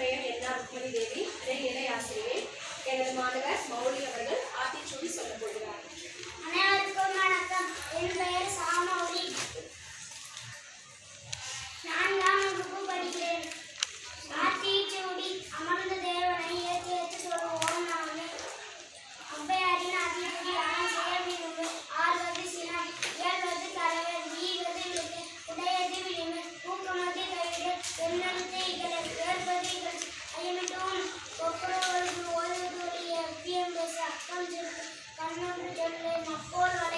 பெயர் என்னா ருக்மணி தேவி இதை இணை ஆசிரியர் எனது மாணவர் மௌலி அவர்கள் ஆத்திச்சூடி சொல்ல போகிறார் அனைவருக்கும் வணக்கம். என் பெயர் சாமௌலி. நான்காம் வகுப்பு படிக்கிறேன். ஆத்திச்சூடி அமர்ந்த தேவனை ஏற்றி ஏற்றி சொல்லுவோம் நாங்கள் ஔவையாரின் ஆத்திச்சூடி ஆனால் செயல்படுவது ஆறுவது சினம் ஏழ்வது தலைவர் ஈவது விழுது உடையது விளிம்பு ஊக்கமது கைவிடு என்ன कम कम जल कम जल मकोल